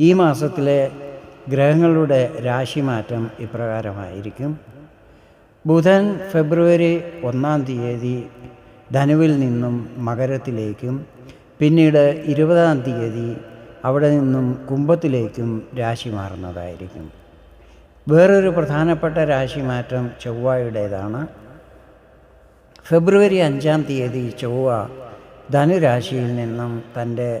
ഈ മാസത്തിലെ ഗ്രഹങ്ങളുടെ രാശിമാറ്റം ഇപ്രകാരമായിരിക്കും. ബുധൻ ഫെബ്രുവരി ഒന്നാം തീയതി ധനുവിൽ നിന്നും മകരത്തിലേക്കും പിന്നീട് ഇരുപതാം തീയതി അവിടെ നിന്നും കുംഭത്തിലേക്കും രാശി മാറുന്നതായിരിക്കും. വേറൊരു പ്രധാനപ്പെട്ട രാശിമാറ്റം ചൊവ്വയുടേതാണ്. ഫെബ്രുവരി അഞ്ചാം തീയതി ചൊവ്വ ധനുരാശിയിൽ നിന്നും തന്റെ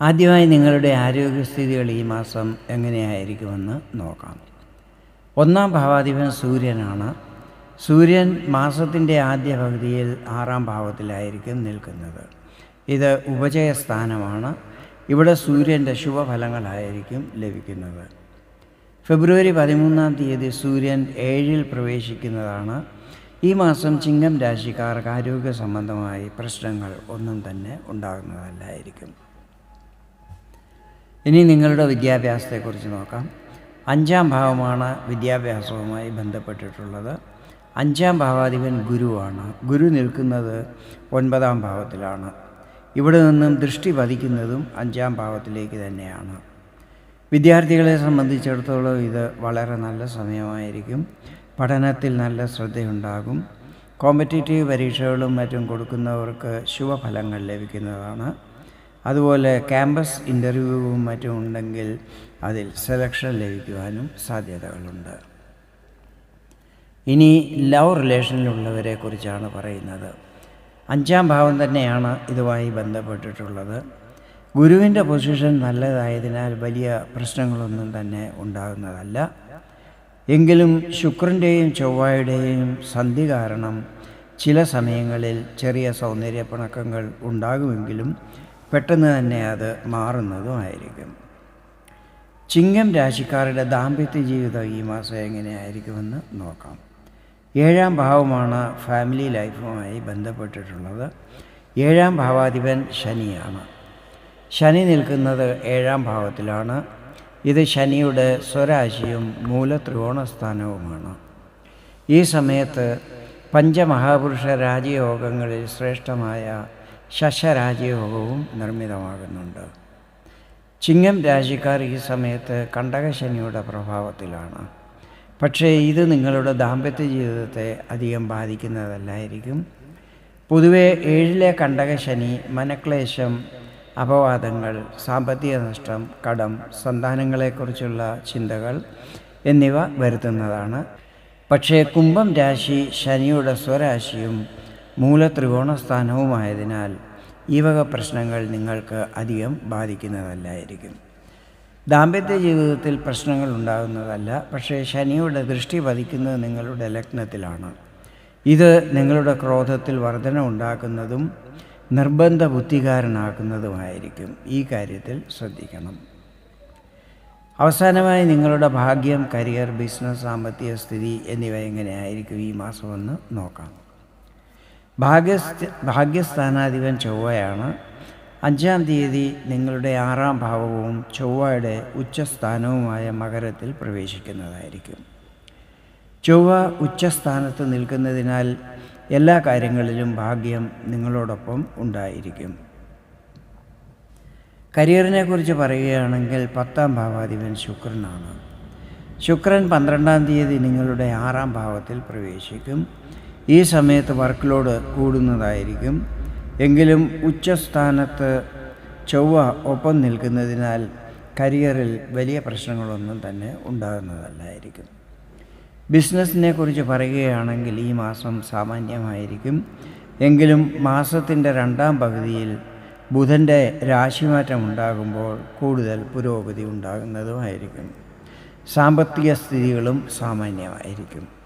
ആദ്യമായി നിങ്ങളുടെ ആരോഗ്യസ്ഥിതികൾ ഈ മാസം എങ്ങനെയായിരിക്കുമെന്ന് നോക്കാം. ഒന്നാം ഭാവാധിപൻ സൂര്യനാണ്. സൂര്യൻ മാസത്തിന്റെ ആദ്യ പകുതിയിൽ ആറാം ഭാവത്തിലായിരിക്കും നിൽക്കുന്നത്. ഇത് ഉപജയസ്ഥാനമാണ്. ഇവിടെ സൂര്യന്റെ ശുഭഫലങ്ങളായിരിക്കും ലഭിക്കുന്നത്. ഫെബ്രുവരി പതിമൂന്നാം തീയതി സൂര്യൻ ഏഴിൽ പ്രവേശിക്കുന്നതാണ്. ഈ മാസം ചിങ്ങം രാശിക്കാർക്ക് ആരോഗ്യ സംബന്ധമായി പ്രശ്നങ്ങൾ ഒന്നും തന്നെ ഉണ്ടാകുന്നതല്ലായിരിക്കും. ഇനി നിങ്ങളുടെ വിദ്യാഭ്യാസത്തെക്കുറിച്ച് നോക്കാം. അഞ്ചാം ഭാവമാണ് വിദ്യാഭ്യാസവുമായി ബന്ധപ്പെട്ടിട്ടുള്ളത്. അഞ്ചാം ഭാവാധിപൻ ഗുരുവാണ്. ഗുരു നിൽക്കുന്നത് ഒൻപതാം ഭാവത്തിലാണ്. ഇവിടെ നിന്നും ദൃഷ്ടി പതിക്കുന്നതും അഞ്ചാം ഭാവത്തിലേക്ക് തന്നെയാണ്. വിദ്യാർത്ഥികളെ സംബന്ധിച്ചിടത്തോളം ഇത് വളരെ നല്ല സമയമായിരിക്കും. പഠനത്തിൽ നല്ല ശ്രദ്ധയുണ്ടാകും. കോമ്പറ്റേറ്റീവ് പരീക്ഷകളും മറ്റും കൊടുക്കുന്നവർക്ക് ശുഭഫലങ്ങൾ ലഭിക്കുന്നതാണ്. അതുപോലെ ക്യാമ്പസ് ഇന്റർവ്യൂവും മറ്റും ഉണ്ടെങ്കിൽ അതിൽ സെലക്ഷൻ ലഭിക്കുവാനും സാധ്യതകളുണ്ട്. ഇനി ലവ് റിലേഷനിലുള്ളവരെ കുറിച്ചാണ് പറയുന്നത്. അഞ്ചാം ഭാവം തന്നെയാണ് ഇതുമായി ബന്ധപ്പെട്ടിട്ടുള്ളത്. ഗുരുവിന്റെ പൊസിഷൻ നല്ലതായതിനാൽ വലിയ പ്രശ്നങ്ങളൊന്നും തന്നെ ഉണ്ടാകുന്നതല്ല. എങ്കിലും ശുക്രന്റെയും ചൊവ്വയുടെയും സന്ധി കാരണം ചില സമയങ്ങളിൽ ചെറിയ സൗന്ദര്യപ്പിണക്കങ്ങൾ ഉണ്ടാകുമെങ്കിലും പെട്ടെന്ന് തന്നെ അത് മാറുന്നതുമായിരിക്കും ചിങ്ങം രാശിക്കാരുടെ ദാമ്പത്യ ജീവിതം ഈ മാസം എങ്ങനെയായിരിക്കുമെന്ന് നോക്കാം. ഏഴാം ഭാവമാണ് ഫാമിലി ലൈഫുമായി ബന്ധപ്പെട്ടിട്ടുള്ളത്. ഏഴാം ഭാവാധിപൻ ശനിയാണ്. ശനി നിൽക്കുന്നത് ഏഴാം ഭാവത്തിലാണ്. ഇത് ശനിയുടെ സ്വരാശിയും മൂലത്രികോണസ്ഥാനവുമാണ് ഈ സമയത്ത് പഞ്ചമഹാപുരുഷ രാജയോഗങ്ങളിൽ ശ്രേഷ്ഠമായ ശശരാജയോഗവും നിർമ്മിതമാകുന്നുണ്ട്. ചിങ്ങം രാശിക്കാർ ഈ സമയത്ത് കണ്ടകശനിയുടെ പ്രഭാവത്തിലാണ്. പക്ഷേ ഇത് നിങ്ങളുടെ ദാമ്പത്യ ജീവിതത്തെ അധികം ബാധിക്കുന്നതല്ലായിരിക്കും. പൊതുവെ ഏഴിലെ കണ്ടകശനി മനക്ലേശം അപവാദങ്ങൾ സാമ്പത്തിക നഷ്ടം കടം സന്താനങ്ങളെക്കുറിച്ചുള്ള ചിന്തകൾ എന്നിവ വരുത്തുന്നതാണ്. പക്ഷേ കുംഭം രാശി ശനിയുടെ സ്വരാശിയും മൂലത്രികോണസ്ഥാനവുമായതിനാൽ ഈ വക പ്രശ്നങ്ങൾ നിങ്ങൾക്ക് അധികം ബാധിക്കുന്നതല്ലായിരിക്കും. ദാമ്പത്യ ജീവിതത്തിൽ പ്രശ്നങ്ങൾ ഉണ്ടാകുന്നതല്ല പക്ഷേ ശനിയുടെ ദൃഷ്ടി പതിക്കുന്നത് നിങ്ങളുടെ ലഗ്നത്തിലാണ്. ഇത് നിങ്ങളുടെ ക്രോധത്തിൽ വർധന ഉണ്ടാക്കുന്നതും നിർബന്ധ ബുദ്ധികാരനാക്കുന്നതുമായിരിക്കും. ഈ കാര്യത്തിൽ ശ്രദ്ധിക്കണം. അവസാനമായി നിങ്ങളുടെ ഭാഗ്യം കരിയർ ബിസിനസ് സാമ്പത്തിക സ്ഥിതി എന്നിവ എങ്ങനെയായിരിക്കും ഈ മാസമെന്ന് നോക്കാം. ഭാഗ്യസ്ഥ ഭാഗ്യസ്ഥാനാധിപൻ ചൊവ്വയാണ്. അഞ്ചാം തീയതി നിങ്ങളുടെ ആറാം ഭാവവും ചൊവ്വയുടെ ഉച്ചസ്ഥാനവുമായ മകരത്തിൽ പ്രവേശിക്കുന്നതായിരിക്കും. ചൊവ്വ ഉച്ചസ്ഥാനത്ത് നിൽക്കുന്നതിനാൽ എല്ലാ കാര്യങ്ങളിലും ഭാഗ്യം നിങ്ങളോടൊപ്പം ഉണ്ടായിരിക്കും. കരിയറിനെ കുറിച്ച് പറയുകയാണെങ്കിൽ പത്താം ഭാവാധിപൻ ശുക്രനാണ്. ശുക്രൻ പന്ത്രണ്ടാം തീയതി നിങ്ങളുടെ ആറാം ഭാവത്തിൽ പ്രവേശിക്കും. ഈ സമയത്ത് വർക്ക് ലോഡ് കൂടുന്നതായിരിക്കും. എങ്കിലും ഉച്ചസ്ഥാനത്ത് ചൊവ്വ ഒപ്പം നിൽക്കുന്നതിനാൽ കരിയറിൽ വലിയ പ്രശ്നങ്ങളൊന്നും തന്നെ ഉണ്ടാകുന്നതല്ലായിരിക്കും. ബിസിനസ്സിനെ കുറിച്ച് പറയുകയാണെങ്കിൽ ഈ മാസം സാമാന്യമായിരിക്കും. എങ്കിലും മാസത്തിന്റെ രണ്ടാം പകുതിയിൽ ബുധന്റെ രാശിമാറ്റം ഉണ്ടാകുമ്പോൾ കൂടുതൽ പുരോഗതി ഉണ്ടാകുന്നതുമായിരിക്കും. സാമ്പത്തിക സ്ഥിതികളും സാമാന്യമായിരിക്കും.